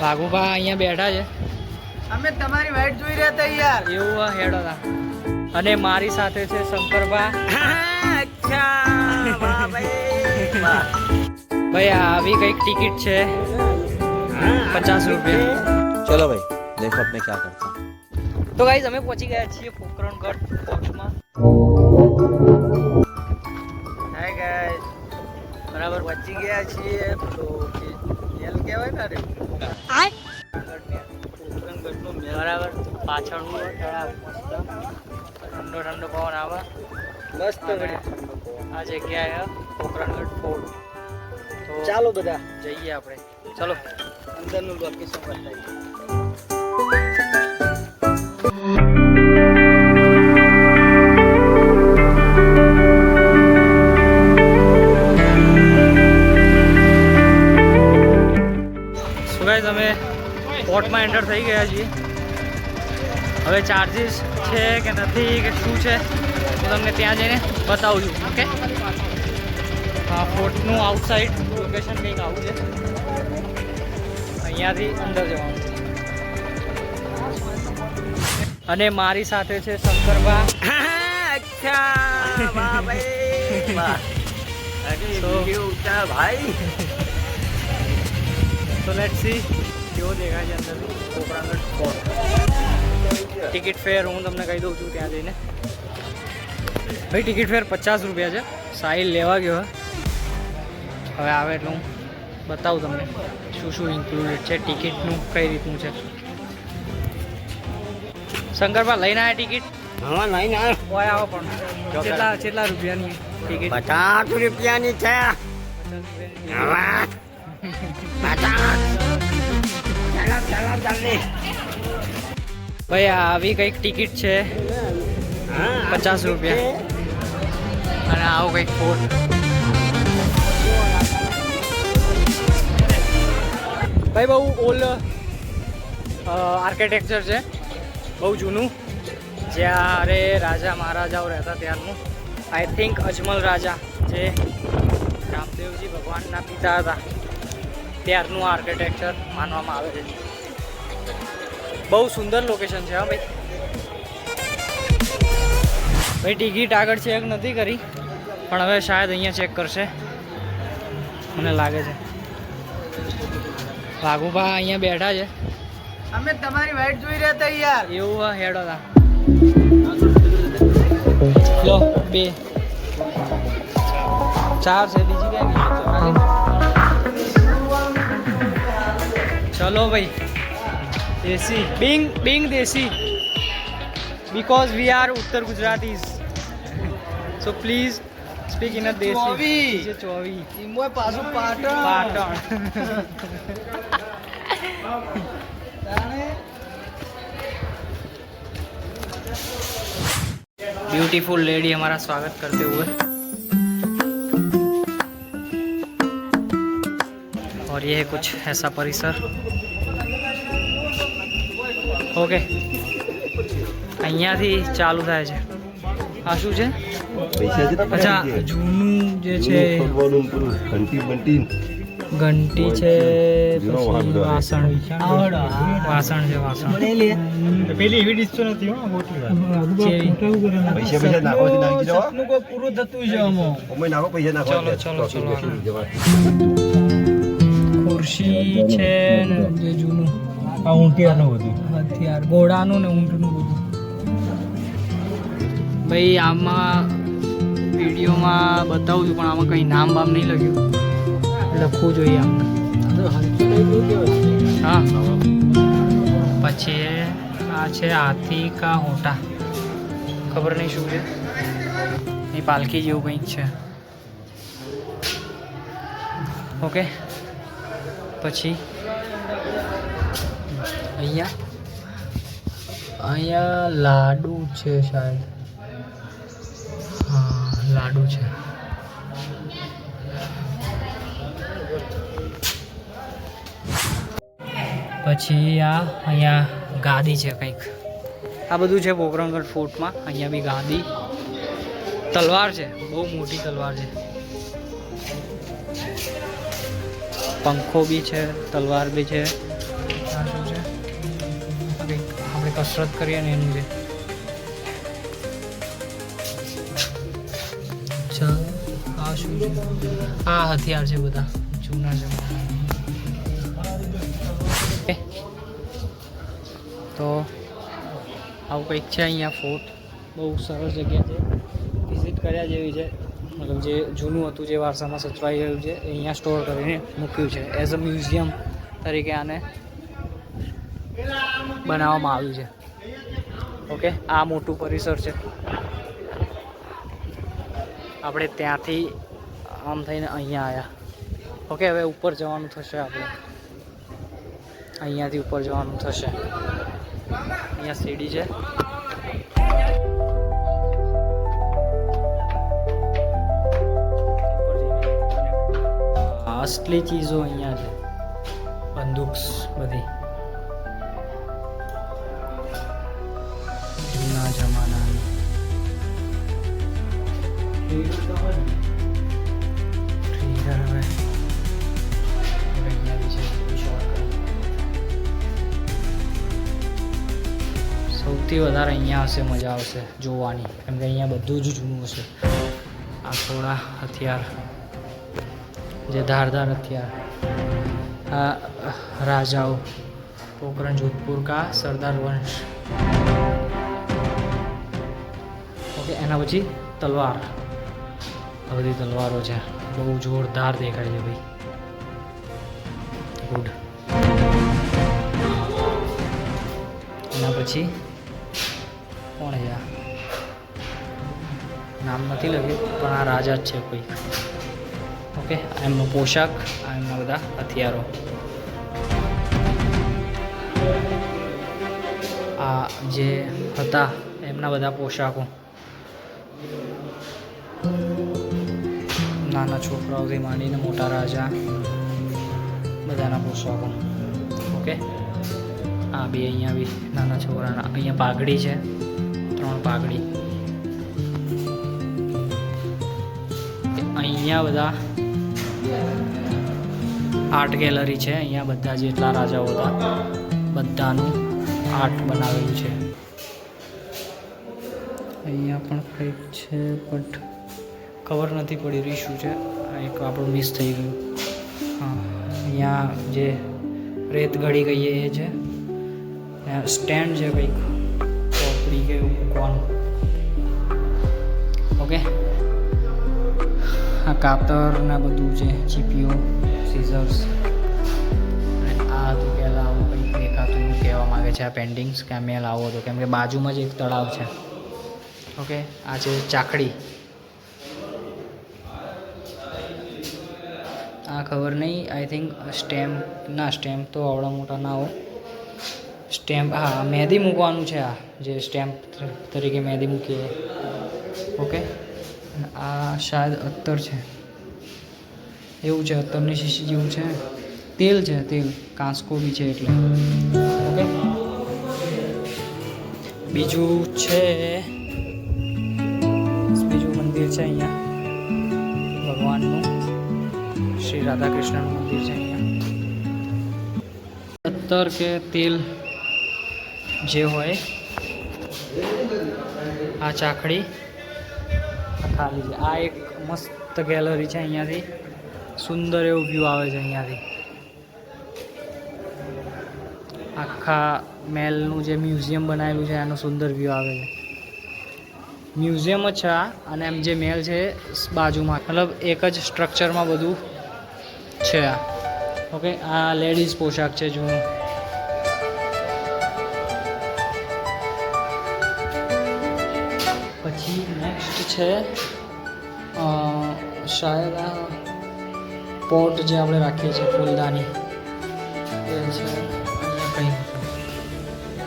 ભાગુભા અહીંયા બેઠા છે. અમે તમારી વાઇટ જોઈ રહ્યા હતા યાર. એવું હેડ હતા અને મારી સાથે છે શંકરભા. ભાઈ આવી કંઈક ટિકિટ છે. પચાસ રૂપિયા. ચલો ભાઈ દેખો આપણે ક્યાં કરતા. તો ગાઈઝ અમે પહોંચી ગયા છીએ પોકરણગઢ ફોર્ટમાં હાય ગાઈઝ બરાબર પહોંચી ગયા છીએ. તો મેલ કહેવાય ને રે બરાબર. પાછળનું તળાવ મસ્ત. ઠંડો ઠંડો પવન આવે. મસ્ત આ જગ્યાએ પોકરણગઢ ફોર્ટ. તો ચાલો બધા. જઈએ આપણે. ચલો. અંદરનું લોકેશન બતાવીએ. ગાઈઝ અમે પોર્ટમાં એન્ટર થઈ ગયા છીએ. હવે ચાર્જીસ છે કે નથી કે શું છે હું તમને ત્યાં જઈને બતાવું છું ઓકે હા ફોર્ટનું આઉટસાઇડ લોકેશન કંઈક આવું છે. અહીંયાથી અંદર જવાનું. અને મારી સાથે છે અચ્છા વાહ ભાઈ. So- let's see. કેવો દેખાય છે અંદર કોકરાંગઢ ફોર્ટ ટિકિટ ફેર હું તમને કહી દઉં છું ત્યાં જઈને. ભાઈ ટિકિટ ફેર પચાસ રૂપિયા છે. સાહિલ લેવા ગયો હવે આવે એટલે હું બતાવું તમને શું શું ઇન્ક્લુડેડ છે. ટિકિટનું કઈ રીતનું છે. શંકરભાઈ લઈને આવ્યા ટિકિટ હા લઈને ઓય આવો પણ. કેટલા કેટલા રૂપિયાની ટિકિટ પચાસ રૂપિયાની છે. પચાસ જલ્દી ભાઈ આવી કંઈક ટિકિટ છે. પચાસ રૂપિયા. અને આવો કંઈક ફોન ભાઈ, બહુ ઓલ આર્કિટેક્ચર છે. બહુ જૂનું. જ્યારે રાજા મહારાજાઓ રહેતા ત્યારનું. આઈ થિંક અજમલ રાજા જે રામદેવજી ભગવાનના પિતા હતા, ત્યારનું આર્કિટેક્ચર માનવામાં આવે છે. બહુ સુંદર લોકેશન છે હા ભાઈ. ભાઈ ટિકિટ આગળ ચેક નથી કરી પણ હવે શાયદ અહીંયા ચેક કરશે. મને લાગે છે. વાઘુભા અહીંયા બેઠા છે. અમે તમારી વાઈટ જોઈ રહ્યા હતા યાર. એવું હેડો હતા લો બે. ચાર છે બીજી કઈ ચલો ભાઈ. Desi. Being being desi. Because we are Uttar Gujaratis. So please speak in beautiful lady हमारा स्वागत करते हुए। और ये है कुछ ऐसा परिसर। ઓકે અહીંયાથી ચાલુ થાય છે. આ શું છે? અચ્છા જૂનું જે છે ઘંટી બંટી ઘંટી છે વાસણ. વાસણ છે વાસણ. પેલી એવી ડીશ તો નથી પૈસા પૈસા નાખો પૂરું થતું છે અમે નાખો પૈસા નાખો. ચલો, ચલો, ચલો. ખુરશી છે જે જૂનું. આ ઊંટિયાનું બધું. હથિયાર ઘોડાનું ને ઊંટનું બધું. ભાઈ આમાં વિડીયોમાં બતાવું છું પણ આમાં કંઈ નામ બામ નહીં લખ્યું. લખવું જોઈએ આમ. હા. પછી આ છે હાથી કા હોટા. ખબર નહીં શું છે? એ પાલખી જેવું કંઈક છે. ઓકે. પછી? અહીંયા? અહીંયા લાડુ છે શાયદ. હા, લાડુ છે. પછી આ અહીંયા ગાદી છે કંઈક. આ બધું છે પોકરણગઢ ફોર્ટમાં. અહીંયા બી ગાદી. તલવાર છે. બહુ મોટી તલવાર છે. પંખો બી છે, તલવાર બી છે. કસરત કરીએ ને એની જે આ શું છે? આ હથિયાર છે બધા જૂના જમાના તો આવું કંઈક છે અહીંયા ફોર્ટ. બહુ સરસ જગ્યા છે. વિઝિટ કર્યા જેવી છે. મતલબ જે જૂનું હતું જે વારસામાં સચવાઈ ગયું છે અહીંયા સ્ટોર કરીને મૂક્યું છે. એઝ અ મ્યુઝિયમ તરીકે આને બનાવવામાં આવ્યું છે. ઓકે, આ મોટું પરિસર છે. આપણે ત્યાંથી આમ થઈને અહીંયા આવ્યા ઓકે, હવે ઉપર જવાનું થશે આપણે. અહીંયાથી ઉપર જવાનું થશે. અહીંયા સીડી છે. અસલી ચીજો અહીંયા છે. બંદૂક્સ બધી. જૂના જમાનાની. સૌથી વધારે અહીંયા હશે, મજા આવશે, જોવાની. કેમ કે અહીંયા બધું જ જૂનું હશે. આ થોડા હથિયાર. જે ધારદાર હથિયાર. રાજાઓ. પોકરણ જોધપુર કા સરદાર વંશ. એના પછી તલવાર. આ બધી તલવારો છે. બહુ જોરદાર દેખાય છે ભાઈ. ગુડ. એના પછી કોણ છે નામ નથી લખ્યું, પણ આ રાજા જ છે કોઈ. ઓકે, આ એમનો પોશાક, આ એમના બધા હથિયારો. આ જે હતા, એમના બધા પોશાકો. નાના છોકરાઓથી માંડીને મોટા રાજા, બધાના પોશાકો. ઓકે? આ બી અહીંયા બી નાના છોકરાના. અહીંયા પાઘડી છે, ત્રણ પાઘડી. અહીંયા બધા આર્ટ ગેલેરી છે. અહીંયા બધા જેટલા રાજાઓ હતા, બધાનું આર્ટ બનાવેલું છે. અહીંયા પણ કંઈક છે બટ ખબર નથી પડી રહી શું છે. આ એક આપણું મિસ થઈ ગયું. હા, અહીંયા જે રેત ગળી કહીએ એ છે. સ્ટેન્ડ છે કંઈક. ચોપડી કે એવું મૂકવાનું. ઓકે આ કાતર ને બધું છે જીપીઓ સીઝર્સ આ હતું પહેલાં આવું કંઈક દેખાતું કહેવા માગે છે, આ પેન્ટિંગ્સ કે મેલ આવો હતો. કેમ કે બાજુમાં જ એક તળાવ છે. ઓકે, આ છે ચાકડી આ ખબર નહીં આઈ થિંક સ્ટેમ્પ ના સ્ટેમ્પ તો આવડા મોટા ના હોય. સ્ટેમ્પ હા મહેંદી મૂકવાનું છે આ, જે સ્ટેમ્પ તરીકે મહેંદી મૂકીએ. ઓકે આ શાયદ અત્તર છે. એવું છે અત્તરની શીશી જેવું છે. તેલ છે, તેલ, કાંસકો બી છે એટલે. ઓકે. બીજું છે મંદિર છે અહીંયા. ભગવાનનું, શ્રી રાધાકૃષ્ણનું મંદિર છે અહીંયા. અત્તર કે તેલ જે હોય, આ ચાકડી ખાલી છે. આ એક મસ્ત ગેલેરી છે અહીંયાથી. સુંદર એવું વ્યૂ આવે છે અહીંયાથી. આખા મહેલનું જે મ્યુઝિયમ બનાવેલું છે, એનું સુંદર વ્યૂ આવે છે. મ્યુઝિયમ જ છે આ, અને એમ જે મેલ છે બાજુમાં, મતલબ એક જ સ્ટ્રક્ચરમાં બધું છે આ. ઓકે આ લેડીઝ પોશાક છે જૂનું પછી નેક્સ્ટ છે શાયદ આ પોટ જે આપણે રાખીએ છીએ, ફૂલદાની. એ છે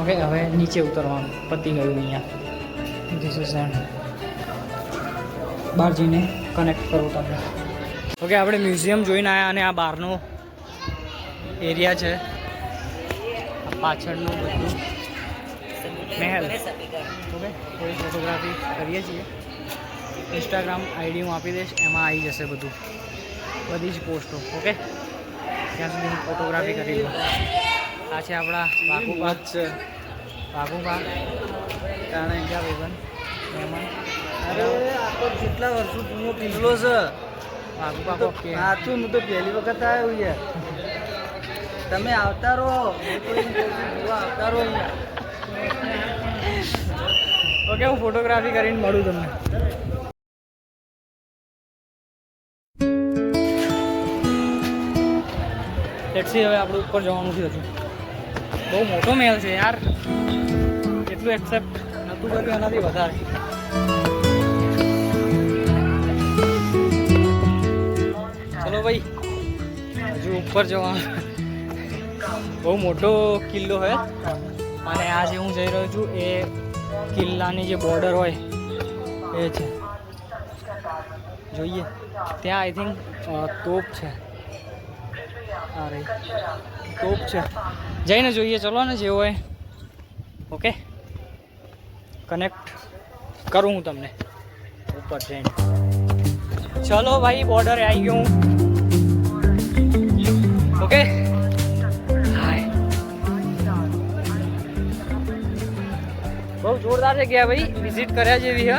ઓકે હવે નીચે ઉતરવાનું, પતી ગયું અહીંયા. ધીસ ઇઝ એન્ડ બહાર જઈને કનેક્ટ કરું તમને. ઓકે આપણે મ્યુઝિયમ જોઈને આવ્યા અને આ બહારનો એરિયા છે. પાછળનું બધું. મહેલ. ઓકે થોડી ફોટોગ્રાફી કરીએ છીએ. ઇન્સ્ટાગ્રામ આઈડી હું આપી દઈશ એમાં આવી જશે બધું. બધી જ પોસ્ટો ઓકે ત્યાં સુધી હું ફોટોગ્રાફી કરી લઉં. આ છે આપણા બાપુ છે. ભાગું ભા કારણ ગયા ભાઈબંધ એમાં. અરે આ તો કેટલા વર્ષો જૂનો કિલ્લો છે. તો ભા સાચું હું તો પહેલી વખત આવ્યો યાર. તમે આવતા રહો. આવતા રહો ઓકે હું ફોટોગ્રાફી કરીને મળું તમને. ટેક્સી હવે આપણે ઉપર જવાનું છે હજુ. બહુ મોટો મહેલ છે યાર. એટલું એક્સેપ્ટ નહોતું કર્યું એનાથી વધારે. ચલો ભાઈ, હજુ ઉપર જવાનું. બહુ મોટો કિલ્લો છે અને આ જે હું જઈ રહ્યો છું એ કિલ્લાની જે બોર્ડર હોય, એ છે. જોઈએ. ત્યાં આઈ થિંક તોપ છે. આ તોપ છે. જઈને જોઈએ, ચલો ને જેવું હોય. ઓકે કનેક્ટ કરું હું તમને. ઉપર જઈને. ચલો ભાઈ બોર્ડરે આવી ગયો હું. ઓકે? બહુ જોરદાર જગ્યા ભાઈ વિઝિટ કર્યા જેવી છે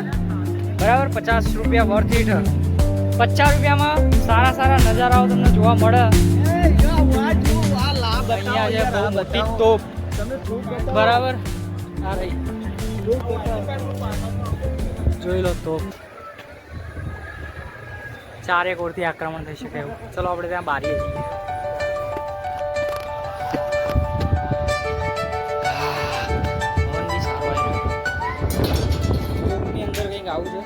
બરાબર પચાસ રૂપિયા વર્થ ઇટ પચાસ રૂપિયામાં સારા સારા નજારાઓ તમને જોવા મળે. અહીંયા છે બહુ મોટી તોપ. બરાબર? આ રહી. જોઈ લો તો. ચારેક ઓરથી આક્રમણ થઈ શકે એવું. ચલો, આપણે ત્યાં બારીએ જઈએ અંદર કંઈક આવું છે.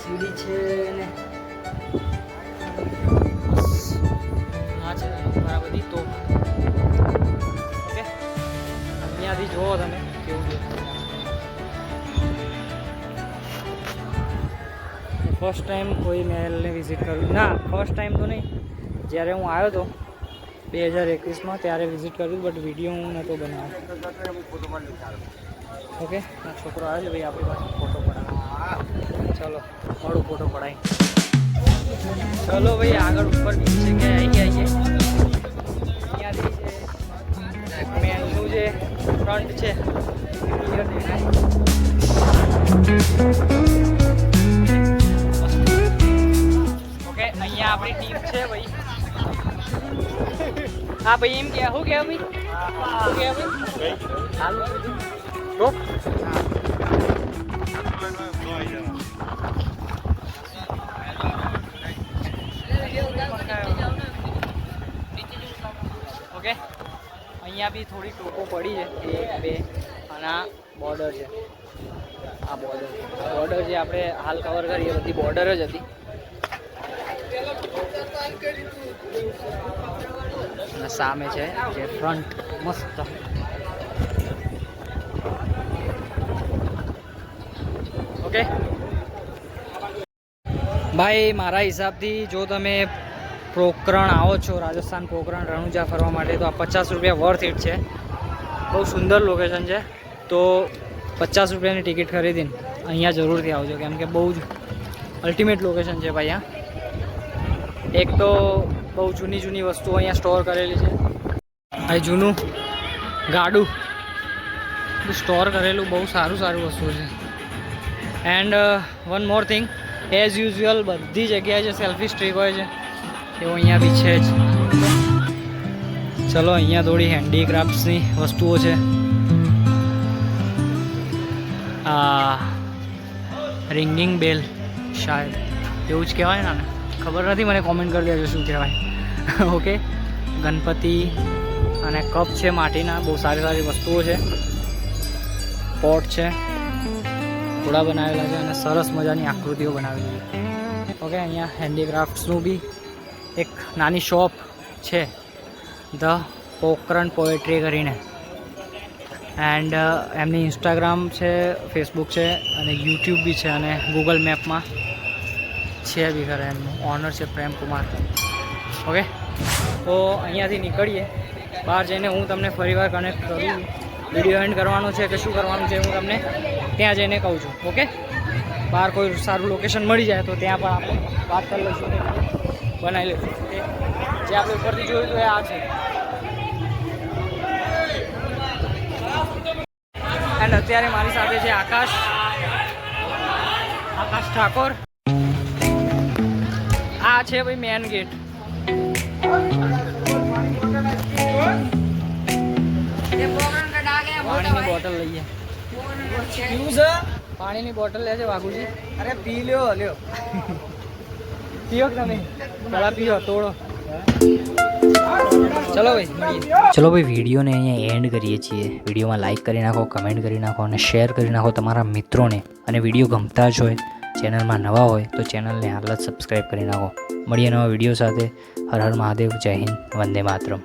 સીડી ને. છે, આ બધી ફર્સ્ટ ટાઈમ કોઈ મહેલને વિઝિટ કર્યું. ના ફર્સ્ટ ટાઈમ તો નહીં. જ્યારે હું આવ્યો હતો બે હજાર એકવીસમાં ત્યારે વિઝિટ કર્યું બટ વીડિયો હું નહોતો બનાવ્યો. ઓકે છોકરો આવે છે ભાઈ, આપણી પાસે ફોટો પડાવ ચલો, મળું ફોટો પડાવી. ચલો ભાઈ, આગળ ઉપર બીજી કે આવી ગયા છે. અહીંયાથી જે મેનનું જે ફ્રન્ટ છે. Thank દેખાય આપણી ટીમ છે ભાઈ. હા ભાઈ એમ કે શું કહેવાય ભાઈ? શું કહેવાય ભાઈ? હાલો. તો ઓકે અહીંયા બી થોડી ટોકો પડી છે એક બે અને આ બોર્ડર છે. આ બોર્ડર બોર્ડર જે આપણે હાલ કવર કરીએ બધી બોર્ડર જ હતી. સામે છે જે ફ્રન્ટ મસ્ત. ઓકે ભાઈ, મારા હિસાબથી જો તમે પોકરણ આવો છો, રાજસ્થાન પોકરણ રણુજા ફરવા માટે, તો આ પચાસ રૂપિયા વર્થ ઇટ છે. બહુ સુંદર લોકેશન છે. તો પચાસ રૂપિયાની ટિકિટ ખરીદીને અહીંયા જરૂરથી આવજો, કેમ કે બહુ જ અલ્ટિમેટ લોકેશન છે ભાઈ આ એક તો બહુ જૂની જૂની વસ્તુઓ અહીંયા સ્ટોર કરેલી છે. અહીં જૂનું ગાડું. સ્ટોર કરેલું, બહુ સારું સારું વસ્તુ છે. And one more thing as usual બધી જગ્યાએ જે સેલ્ફી સ્ટ્રીક હોય છે એવું અહીંયા બી છે જ. ચલો, અહીંયા થોડી હેન્ડીક્રાફ્ટ્સની વસ્તુઓ છે. રિંગિંગ બેલ શાયદ. એવું જ કહેવાય ને? ખબર નથી, મને કોમેન્ટ કરી દેજો શું કહેવાય. ઓકે ગણપતિ અને કપ છે માટીના, બહુ સારી સારી વસ્તુઓ છે. પોટ છે. ઘોડા બનાવેલા છે અને સરસ મજાની આકૃતિઓ બનાવેલી છે. ઓકે અહીંયા હેન્ડીક્રાફ્ટ્સનું બી એક નાની શોપ છે. ધ પોકરણ પોએટ્રી કરીને. એન્ડ એમની ઇન્સ્ટાગ્રામ છે ફેસબુક છે અને યુટ્યુબ બી છે અને ગૂગલ મેપમાં છે બી ખરા એમનું ઓનર છે પ્રેમ કુમાર. ઓકે તો અહીંયાથી નીકળીએ. બહાર જઈને હું તમને ફરીવાર કનેક્ટ કરું. વીડિયો એન્ડ કરવાનો છે કે શું કરવાનું છે હું તમને ત્યાં જઈને કહું છું. ઓકે બહાર કોઈ સારું લોકેશન મળી જાય તો ત્યાં પણ આપણે વાત કરી લઈશું. બનાવી લઈશું. જે આપણે ઉપરથી જોયું તો એ આ છે. એન્ડ અત્યારે મારી સાથે છે આકાશ. આકાશ ઠાકોર. આ છે ભાઈ મેન ગેટ પાણીની બોટલ લઈએ પીવું છે પાણીની બોટલ લે છે વાઘુજી. અરે પી લ્યો લ્યો. પીઓ કે તમે? પેલા પીઓ તોડો. ચલો ભાઈ ચલો ભાઈ વિડીયોને અહીંયા એન્ડ કરીએ છીએ. વિડીયોમાં લાઇક કરી નાખો કમેન્ટ કરી નાખો અને શેર કરી નાખો તમારા મિત્રોને. અને વીડિયો ગમતા જ હોય ચેનલમાં નવા હોય તો ચેનલને હાલ જ સબસ્ક્રાઈબ કરી નાખો. મળીએ નવા વીડિયો સાથે. હર હર મહાદેવ, જય હિન્દ, વંદે માતરમ.